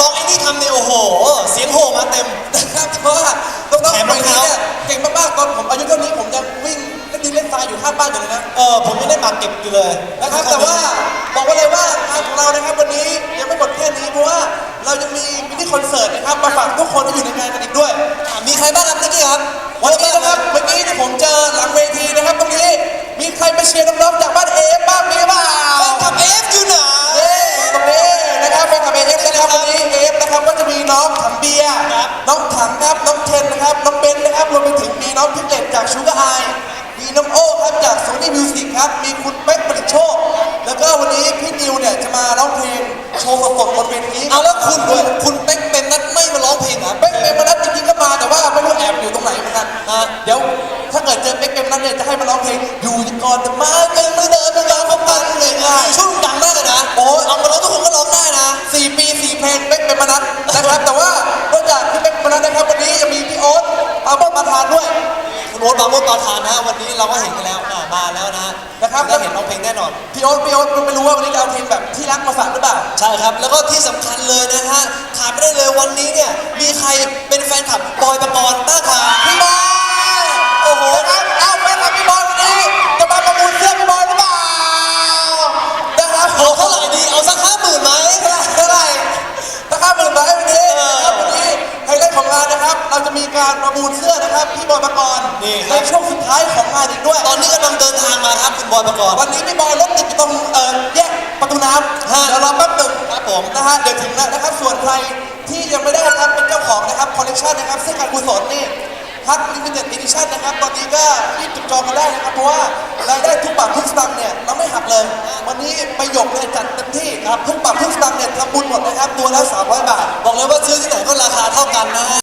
ลองไอ้นี่ทำเนี่ยโอ้โห เสียงโห่มาเต็ม นะครับเพราะว่าต้องๆสมัยนี้เนี่ยเก่งมากๆตอนผมอายุเท่านี้ผมยังวิ่งเล่นดินเล่นทรายอยู่ท่าบ้านอยู่เลยนะเออผมยังได้หมากเก็บอยู่เลยนะครับ แต่ว่าบอกไว้เลยว่าทางของเรานะครับวันนี้ยังไม่หมดแค่นี้เพราะว่าเรายังมีมินิคอนเสิร์ตนะครับมาฝากทุกคนที่อยู่ในงานกันอีกด้วย มีใครบ้างครับเมื่อกี้ครับวันนี้นะครับ นี่มิวสิกครับ มีคุณเป๊กผลิตโชค แล้วก็วันนี้พี่นิวเนี่ยจะมาร้องเพลงโชว์สดๆบนเวทีเอาแล้วคุณด้วยคุณเป๊กเป็นนัดไม่มาร้องเพลงเหรอเป๊กเปรมนัทจริงๆก็มาแต่ว่าไม่รู้แอบอยู่ตรงไหนเหมือนกันฮะเดี๋ยวถ้าเกิดเจอเป๊กเปรมนัทเนี่ยจะให้มาร้องเพลงอยู่ก่อนแต่มาเป็นไม่เดินไม่ยอมพบกันเลยง่ายช่วงดังมากเลยนะโอ้ยเอามาร้องทุกคนก็ร้องได้นะสี่ปีสี่เพลงเป๊กเปรมนัทนะครับแต่ว่านอกจากพี่เป๊กเปรมนัทนะครับวันนี้ยังมีพี่โอ๊ตปราโมทประธานด้วยคุณโอ๊ตบางมดปาทานนะฮะวันนี้เราก็เห็นกันแล้วอะมาแล้ว นะฮะนะครับได้เห็นร้องเพลงแน่นอน พี่โอ๊ตพี่โอ๊ตไม่รู้ว่าวันนี้จะเอาเพลงแบบที่รักมาฝากหรือเปล่า ใช่ครับ แล้วก็ที่สำคัญเลยนะฮะขาดไม่ได้เลยวันนี้เนี่ย มีใครเป็นแฟนคลับบอยปกรณ์บ้างครับ การประมูลเสื้อนะครับพี่บอยปกรณ์นี่ครับในช่วงสุดท้ายของงานอีกด้วย ตอนนี้กำลังเดินทางมาครับคุณบอยปกรณ์วันนี้พี่บอยรถติดอยู่ตรงเอ่อแยกประตูน้ำฮะเดี๋ยวรอแป๊บหนึงครับผมนะฮะเดี๋ยวถึงแล้วนะครับส่วนใครที่ยังไม่ได้นะครับเป็นเจ้าของนะครับคอลเลคชันนะครับเสื้อการกุศลนี่ฮัทลิมิเต็ดอีดิชั่นนะครับตอนนี้ก็รีบจับจองกันได้นะครับเพราะว่ารายได้ทุกบาททุกสตางค์เนี่ยเราไม่หักเลยวันนี้ประโยคเนี่ยจัดเต็มที่ครับทุกบาททุกสตางค์เนี่ยทำบุญหมดนะครับตัวละ300 บาท บอกเลยว่าซื้อที่ไหนก็ราคาเท่ากันนะฮะ